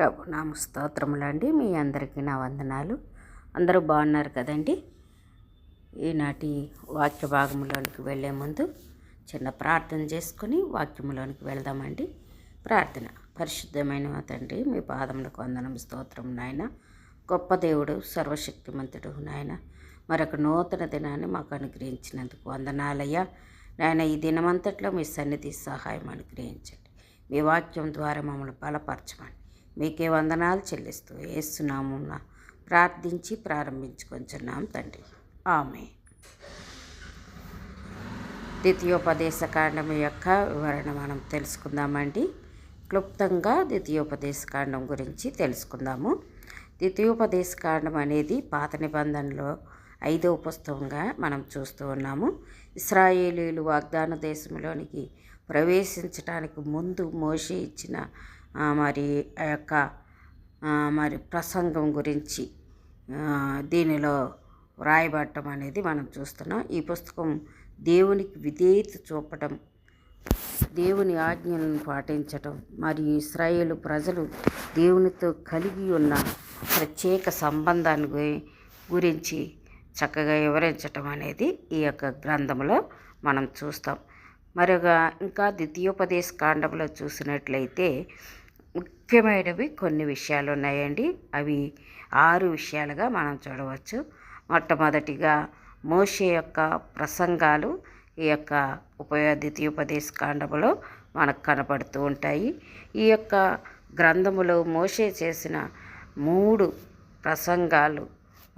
ప్రభు నామ స్తోత్రములండి. మీ అందరికీ నా వందనాలు. అందరూ బాగున్నారు కదండి? ఈనాటి వాక్య భాగంలోనికి వెళ్ళే ముందు చిన్న ప్రార్థన చేసుకుని వాక్యంలోనికి వెళ్దామండి. ప్రార్థన. పరిశుద్ధమైన తండ్రి మీ పాదములకు వందనం స్తోత్రం నాయన. గొప్ప దేవుడు సర్వశక్తిమంతుడు నాయన. మరొక నూతన దినాన్ని మాకు అనుగ్రహించినందుకు వందనాలయ్యా. నాయన ఈ దినమంతట్లో మీ సన్నిధి సహాయం అనుగ్రహించండి. మీ వాక్యం ద్వారా మమ్మల్ని బలపరచమని మీకే వందనాలు చెల్లిస్తూ ఏసునామున ప్రార్థించి ప్రారంభించుకొంచున్నాం తండ్రి. ఆమె ద్వితీయోపదేశ కాండం యొక్క వివరణ మనం తెలుసుకుందామండి. క్లుప్తంగా ద్వితీయోపదేశ కాండం గురించి తెలుసుకుందాము. ద్వితీయోపదేశ కాండం అనేది పాత నిబంధనలో ఐదవ పుస్తకంగా మనం చూస్తూ ఉన్నాము. ఇస్రాయేలీలు వాగ్దాన దేశంలోనికి ప్రవేశించడానికి ముందు మోషే ఇచ్చిన మరి ఆ యొక్క మరి ప్రసంగం గురించి దీనిలో వ్రాయబడటం అనేది మనం చూస్తున్నాం. ఈ పుస్తకం దేవునికి విధేయత చూపటం దేవుని ఆజ్ఞలను పాటించటం మరియు ఇస్రాయేలు ప్రజలు దేవునితో కలిగి ఉన్న ప్రత్యేక సంబంధాన్ని గురించి చక్కగా వివరించటం అనేది ఈ యొక్క గ్రంథంలో మనం చూస్తాం. మరొక ఇంకా ద్వితీయోపదేశ కాండంలో చూసినట్లయితే ముఖ్యమైనవి కొన్ని విషయాలు ఉన్నాయండి అవి ఆరు విషయాలుగా మనం చూడవచ్చు. మొట్టమొదటిగా మోషే యొక్క ప్రసంగాలు ఈ యొక్క ఉపయ ఉపదేశ కాండములో మనకు కనపడుతూ ఉంటాయి. ఈ యొక్క గ్రంథములో మోషే చేసిన మూడు ప్రసంగాలు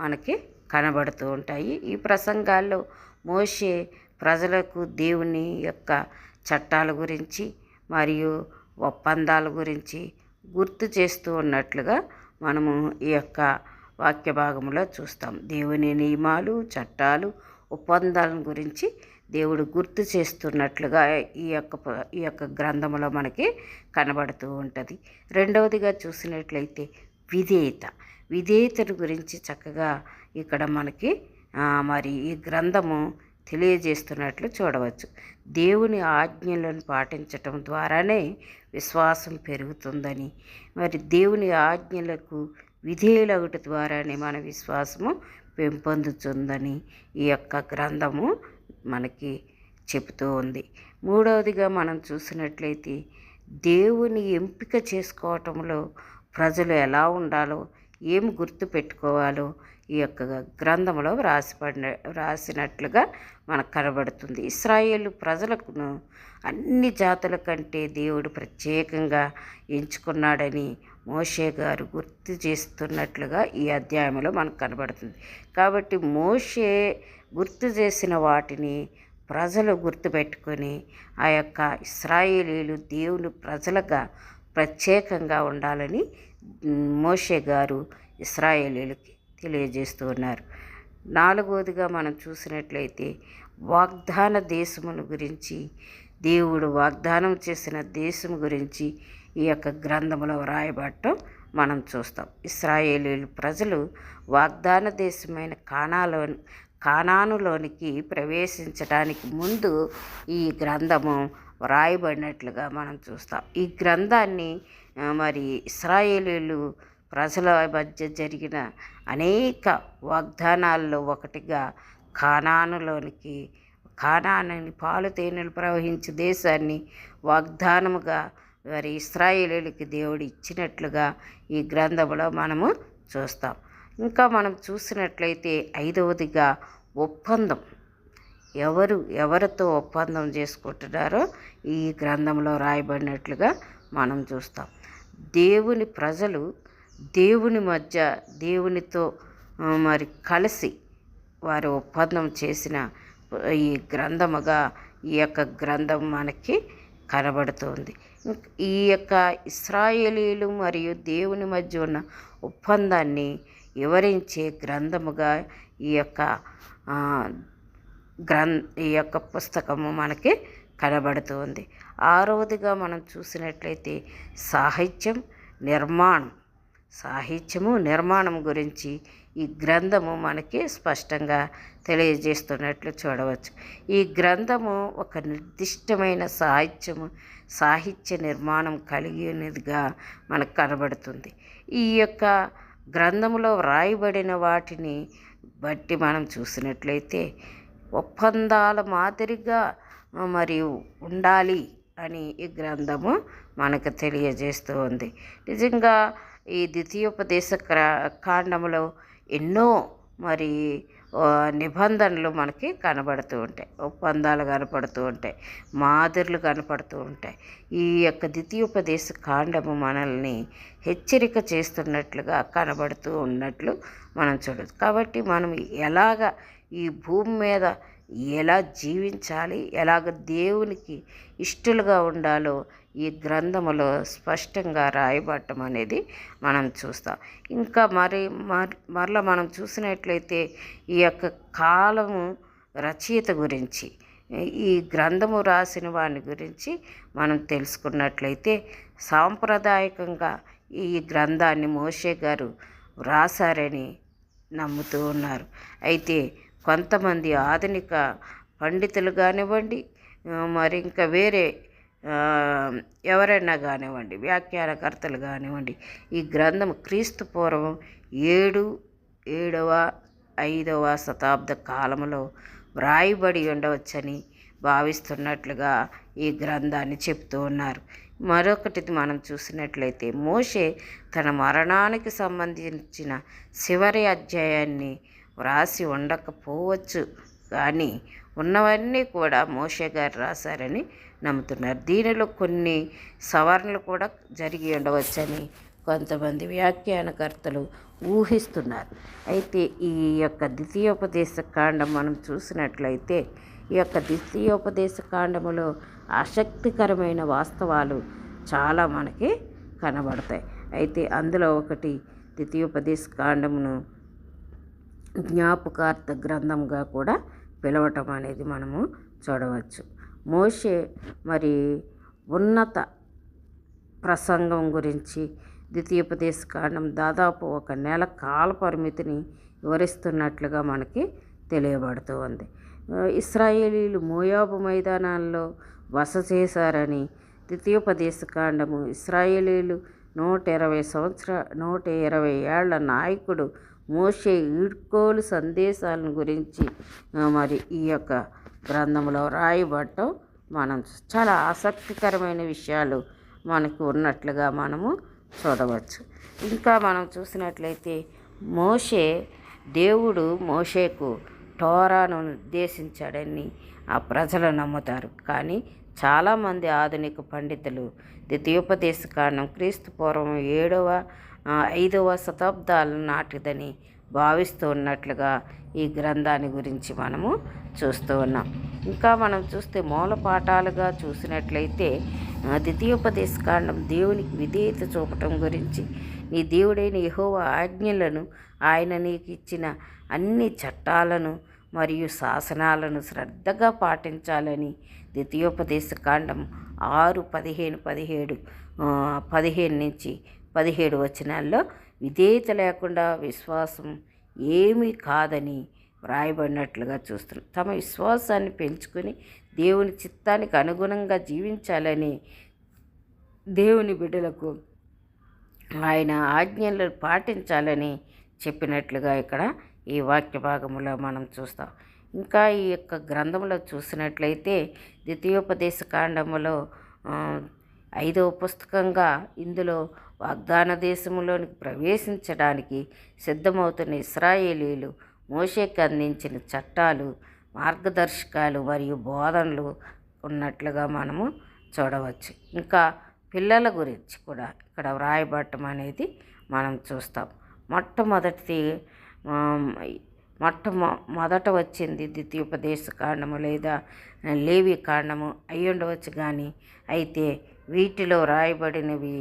మనకి కనబడుతూ ఉంటాయి. ఈ ప్రసంగాల్లో మోషే ప్రజలకు దేవుని యొక్క చట్టాల గురించి మరియు ఒప్పందాల గురించి గుర్తు చేస్తూ ఉన్నట్లుగా మనము ఈ యొక్క వాక్య భాగంలో చూస్తాం. దేవుని నియమాలు చట్టాలు ఒప్పందాల గురించి దేవుడు గుర్తు చేస్తున్నట్లుగా ఈ యొక్క ఈ యొక్క గ్రంథంలో మనకి కనబడుతూ ఉంటుంది. రెండవదిగా చూసినట్లయితే విధేయత. విధేయతను గురించి చక్కగా ఇక్కడ మనకి మరి ఈ గ్రంథము తెలియజేస్తున్నట్లు చూడవచ్చు. దేవుని ఆజ్ఞలను పాటించటం ద్వారానే విశ్వాసం పెరుగుతుందని. మరి దేవుని ఆజ్ఞలకు విధేయులగుట ద్వారానే మన విశ్వాసము పెంపొందుతుందని ఈ యొక్క గ్రంథము మనకి చెబుతూ ఉంది. మూడవదిగా మనం చూసినట్లయితే దేవుని ఎంపిక చేసుకోవటంలో ప్రజలు ఎలా ఉండాలో ఏం గుర్తు పెట్టుకోవాలో ఈ యొక్క గ్రంథంలో వ్రాసిపడిన వ్రాసినట్లుగా మనకు కనబడుతుంది. ఇస్రాయేల్ ప్రజలకును అన్ని జాతుల కంటే దేవుడు ప్రత్యేకంగా ఎంచుకున్నాడని మోషే గారు గుర్తు చేస్తున్నట్లుగా ఈ అధ్యాయంలో మనకు కనబడుతుంది. కాబట్టి మోషే గుర్తు చేసిన వాటిని ప్రజలు గుర్తుపెట్టుకొని ఆ యొక్క ఇస్రాయేలీలు దేవుని ప్రజలుగా ప్రత్యేకంగా ఉండాలని మోషే గారు ఇస్రాయేలీలకి తెలియజేస్తూ ఉన్నారు. నాలుగవదిగా మనం చూసినట్లయితే వాగ్దాన దేశమును గురించి దేవుడు వాగ్దానం చేసిన దేశం గురించి ఈ యొక్క గ్రంథంలో వ్రాయబడటం మనం చూస్తాం. ఇస్రాయేలీలు ప్రజలు వాగ్దాన దేశమైన కానాలో కానానులోనికి ప్రవేశించడానికి ముందు ఈ గ్రంథము వ్రాయబడినట్లుగా మనం చూస్తాం. ఈ గ్రంథాన్ని మరి ఇస్రాయేలీలు ప్రజల మధ్య జరిగిన అనేక వాగ్దానాల్లో ఒకటిగా కానానులోనికి కానానని పాలు తేనెలు ప్రవహించే దేశాన్ని వాగ్దానముగా మరి ఇస్రాయేలీలకి దేవుడు ఇచ్చినట్లుగా ఈ గ్రంథంలో మనము చూస్తాం. ఇంకా మనం చూసినట్లయితే ఐదవదిగా ఒప్పందం. ఎవరు ఎవరితో ఒప్పందం చేసుకుంటున్నారో ఈ గ్రంథంలో రాయబడినట్లుగా మనం చూస్తాం. దేవుని ప్రజలు దేవుని మధ్య దేవునితో మరి కలిసి వారు ఒప్పందం చేసిన ఈ గ్రంథముగా ఈ యొక్క గ్రంథం మనకి కనబడుతుంది. ఈ యొక్క ఇస్రాయేలీలు మరియు దేవుని మధ్య ఉన్న ఒప్పందాన్ని వివరించే గ్రంథముగా ఈ యొక్క గ్రం ఈ యొక్క పుస్తకము మనకి కనబడుతుంది. ఆరవదిగా మనం చూసినట్లయితే సాహిత్యం నిర్మాణం సాహిత్యము నిర్మాణం గురించి ఈ గ్రంథము మనకి స్పష్టంగా తెలియజేస్తున్నట్లు చూడవచ్చు. ఈ గ్రంథము ఒక నిర్దిష్టమైన సాహిత్యము సాహిత్య నిర్మాణం కలిగి ఉన్నదిగా మనకు కనబడుతుంది. ఈ యొక్క గ్రంథంలో వ్రాయబడిన వాటిని బట్టి మనం చూసినట్లయితే ఒప్పందాల మాదిరిగా మరియు ఉండాలి అని ఈ గ్రంథము మనకు తెలియజేస్తూ ఉంది. నిజంగా ఈ ద్వితీయోపదేశ కాండములో ఎన్నో మరి నిబంధనలు మనకి కనబడుతూ ఉంటాయి. ఒప్పందాలు కనపడుతూ ఉంటాయి. మాదిరులు కనపడుతూ ఉంటాయి. ఈ యొక్క ద్వితీయోపదేశ కాండము మనల్ని హెచ్చరిక చేస్తున్నట్లుగా కనబడుతూ ఉన్నట్లు మనం చూడదు కాబట్టి మనం ఎలాగ ఈ భూమి మీద ఎలా జీవించాలి ఎలాగ దేవునికి ఇష్టలుగా ఉండాలో ఈ గ్రంథములో స్పష్టంగా రాయబడటం అనేది మనం చూస్తాం. ఇంకా మరి మరలా మనం చూసినట్లయితే ఈ యొక్క కాలము రచయిత గురించి ఈ గ్రంథము రాసిన వాని గురించి మనం తెలుసుకున్నట్లయితే సాంప్రదాయకంగా ఈ గ్రంథాన్ని మోషే గారు వ్రాసారని నమ్ముతూ ఉన్నారు. అయితే కొంతమంది ఆధునిక పండితులు కానివ్వండి మరి ఇంకా వేరే ఎవరైనా కానివ్వండి వ్యాఖ్యానకర్తలు కానివ్వండి ఈ గ్రంథం క్రీస్తు పూర్వం ఏడు ఏడవ ఐదవ శతాబ్ద కాలంలో వ్రాయబడి ఉండవచ్చని భావిస్తున్నట్లుగా ఈ గ్రంథాన్ని చెప్తూ ఉన్నారు. మరొకటి మనం చూసినట్లయితే మోషే తన మరణానికి సంబంధించిన చివరి అధ్యాయాన్ని వ్రాసి ఉండకపోవచ్చు కానీ ఉన్నవన్నీ కూడా మోషే గారు రాశారని నమ్ముతున్నారు. దీనిలో కొన్ని సవరణలు కూడా జరిగి ఉండవచ్చని కొంతమంది వ్యాఖ్యానకర్తలు ఊహిస్తున్నారు. అయితే ఈ యొక్క ద్వితీయోపదేశ కాండం మనం చూసినట్లయితే ఈ యొక్క ద్వితీయోపదేశ కాండములో ఆసక్తికరమైన వాస్తవాలు చాలా మనకి కనబడతాయి. అయితే అందులో ఒకటి ద్వితీయోపదేశ కాండమును జ్ఞాపకార్థ గ్రంథంగా కూడా పిలవటం అనేది మనము చూడవచ్చు. మోషే మరి ఉన్నత ప్రసంగం గురించి ద్వితీయోపదేశ కాండం దాదాపు ఒక నెల కాల పరిమితిని వివరిస్తున్నట్లుగా మనకి తెలియబడుతూ ఉంది. ఇస్రాయేలీలు మోయాబు మైదానాల్లో బస చేశారని ద్వితీయోపదేశ కాండము ఇస్రాయేలీలు నూట ఇరవై సంవత్సర నూట ఇరవై ఏళ్ళ నాయకుడు మోషే ఈడ్కోలు సందేశాలను గురించి మరి ఈ యొక్క గ్రంథంలో రాయబడటం మనం చాలా ఆసక్తికరమైన విషయాలు మనకు ఉన్నట్లుగా మనము చూడవచ్చు. ఇంకా మనం చూసినట్లయితే మోషే దేవుడు మోషేకు టోరాను నిర్దేశించాడని ఆ ప్రజలు నమ్ముతారు. కానీ చాలామంది ఆధునిక పండితులు ద్వితీయోపదేశ కారణం క్రీస్తు పూర్వం ఏడవ ఐదవ శతాబ్దాల నాటిదని భావిస్తూ ఉన్నట్లుగా ఈ గ్రంథాన్ని గురించి మనము చూస్తూ ఉన్నాం. ఇంకా మనం చూస్తే మూల పాఠాలుగా చూసినట్లయితే ద్వితీయోపదేశ కాండం దేవునికి విధేయత చూపటం గురించి నీ దేవుడైన యహోవ ఆజ్ఞలను ఆయన నీకు ఇచ్చిన అన్ని చట్టాలను మరియు శాసనాలను శ్రద్ధగా పాటించాలని ద్వితీయోపదేశ కాండం ఆరు పదిహేను పదిహేడు పదిహేను నుంచి పదిహేడు వచనాల్లో విధేయత లేకుండా విశ్వాసం ఏమీ కాదని వ్రాయబడినట్లుగా చూస్తున్నాం. తమ విశ్వాసాన్ని పెంచుకొని దేవుని చిత్తానికి అనుగుణంగా జీవించాలని దేవుని బిడ్డలకు ఆయన ఆజ్ఞలు పాటించాలని చెప్పినట్లుగా ఇక్కడ ఈ వాక్య భాగంలో మనం చూస్తాం. ఇంకా ఈ యొక్క గ్రంథంలో చూసినట్లయితే ద్వితీయోపదేశ కాండములో ఐదవ పుస్తకంగా ఇందులో వాగ్దాన దేశంలోనికి ప్రవేశించడానికి సిద్ధమవుతున్న ఇస్రాయేలీలు మోషేకి అందించిన చట్టాలు మార్గదర్శకాలు మరియు బోధనలు ఉన్నట్లుగా మనము చూడవచ్చు. ఇంకా పిల్లల గురించి కూడా ఇక్కడ వ్రాయబడటం అనేది మనం చూస్తాం. మొట్టమొదటి మొట్ట మొదట వచ్చింది ద్వితీయోపదేశ కాండము లేదా లేవి కాండము. అయ్యుండవచ్చు కానీ అయితే వీటిలో రాయబడినవి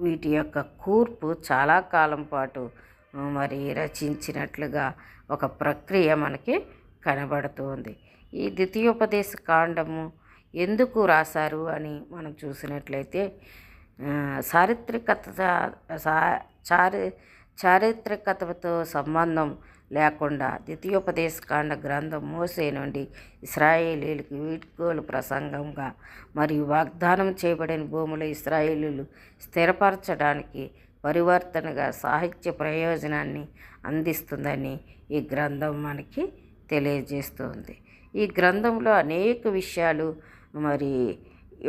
వీటి యొక్క కూర్పు చాలా కాలం పాటు మరి రచించినట్లుగా ఒక ప్రక్రియ మనకి కనబడుతుంది. ఈ ద్వితీయోపదేశ కాండము ఎందుకు రాశారు అని మనం చూసినట్లయితే చారిత్రికత చారి చారిత్రకతతో సంబంధం లేకుండా ద్వితీయోపదేశకాండ గ్రంథం మోసే నుండి ఇస్రాయేలీలకు వీడ్కోలు ప్రసంగంగా మరియు వాగ్దానం చేయబడిన భూములు ఇస్రాయేలీలు స్థిరపరచడానికి పరివర్తనగా సాహిత్య ప్రయోజనాన్ని అందిస్తుందని ఈ గ్రంథం మనకి తెలియజేస్తుంది. ఈ గ్రంథంలో అనేక విషయాలు మరి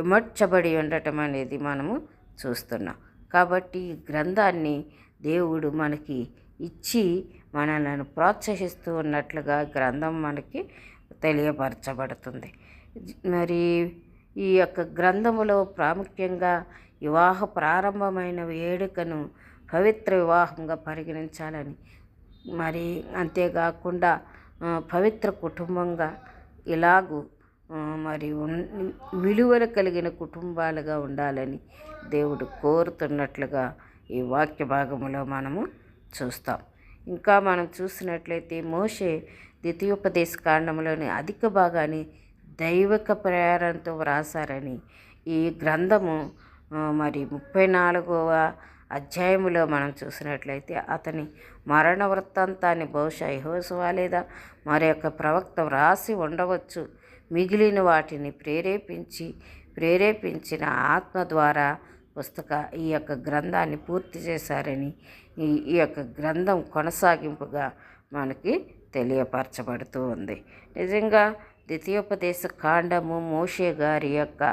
ఇమర్చబడి ఉండటం అనేది మనము చూస్తున్నాం. కాబట్టి ఈ గ్రంథాన్ని దేవుడు మనకి ఇచ్చి మనలను ప్రోత్సహిస్తూ ఉన్నట్లుగా గ్రంథం మనకి తెలియపరచబడుతుంది. మరి ఈ యొక్క గ్రంథములో ప్రాముఖ్యంగా వివాహ ప్రారంభమైన వేడుకను పవిత్ర వివాహంగా పరిగణించాలని మరి అంతేకాకుండా పవిత్ర కుటుంబంగా ఇలాగూ మరి ఉన్- విలువలు కలిగిన కుటుంబాలుగా ఉండాలని దేవుడు కోరుతున్నట్లుగా ఈ వాక్య భాగములో మనము చూస్తాం. ఇంకా మనం చూసినట్లయితే మోషే ద్వితీయోపదేశ కాండంలోని అధిక భాగాన్ని దైవిక ప్రేరణతో వ్రాసారని ఈ గ్రంథము మరి ముప్పై నాలుగవ అధ్యాయములో మనం చూసినట్లయితే అతని మరణ వృత్తాంతాన్ని బహుశా యెహోషువ లేదా మరి యొక్క ప్రవక్త వ్రాసి ఉండవచ్చు. మిగిలిన వాటిని ప్రేరేపించి ప్రేరేపించిన ఆత్మ ద్వారా పుస్తక ఈ యొక్క గ్రంథాన్ని పూర్తి చేశారని ఈ ఈ యొక్క గ్రంథం కొనసాగింపుగా మనకి తెలియపరచబడుతూ ఉంది. నిజంగా ద్వితీయోపదేశ కాండము మోషే గారి యొక్క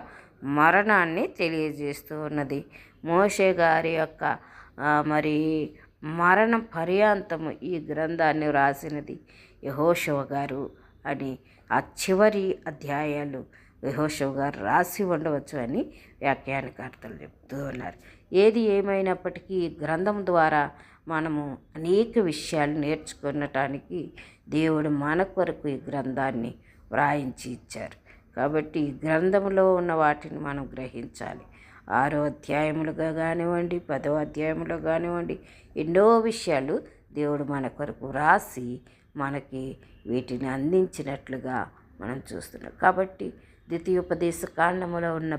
మరణాన్ని తెలియజేస్తూ ఉన్నది. మోషే గారి యొక్క మరి మరణ పర్యాంతము ఈ గ్రంథాన్ని వ్రాసినది యహోషవ గారు అని ఆ చివరి అధ్యాయాలు యహోషవ గారు రాసి ఉండవచ్చు అని వ్యాఖ్యానకర్తలు చెప్తూ ఉన్నారు. ఏది ఏమైనప్పటికీ గ్రంథం ద్వారా మనము అనేక విషయాలు నేర్చుకునటానికి దేవుడు మన కొరకు ఈ గ్రంథాన్ని వ్రాయించి ఇచ్చారు. కాబట్టి ఈ గ్రంథంలో ఉన్న వాటిని మనం గ్రహించాలి. ఆరో అధ్యాయములుగా కానివ్వండి పదో అధ్యాయములో కానివ్వండి ఎన్నో విషయాలు దేవుడు మన కొరకు రాసి మనకి వీటిని అందించినట్లుగా మనం చూస్తున్నాం. కాబట్టి ద్వితీయోపదేశ కాండములో ఉన్న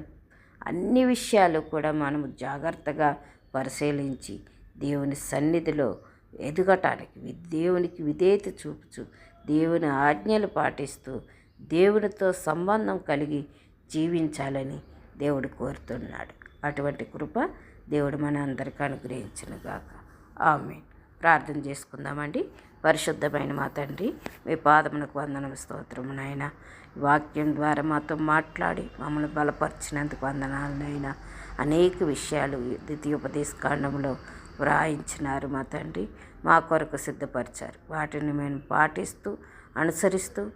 అన్ని విషయాలు కూడా మనము జాగ్రత్తగా పరిశీలించి దేవుని సన్నిధిలో ఎదగటానికి దేవునికి విధేయత చూపుచు దేవుని ఆజ్ఞలు పాటిస్తూ దేవునితో సంబంధం కలిగి జీవించాలని దేవుడు కోరుతున్నాడు. అటువంటి కృప దేవుడు మన అందరికీ అనుగ్రహించిన గాక ఆమె ప్రార్థన చేసుకుందామండి. పరిశుద్ధమైన మా తండ్రి మీ పాదమునకు వందనం స్తోత్రము నాయన. వాక్యం ద్వారా మాతో మాట్లాడి మమ్మల్ని బలపరిచినందుకు వందనాలు నాయన. అనేక విషయాలు ఈ ద్వితీయోపదేశ కాండంలో వ్రాయించినారు మా తండ్రి. మా కొరకు సిద్ధపరిచారు. వాటిని మేము పాటిస్తూ అనుసరిస్తూ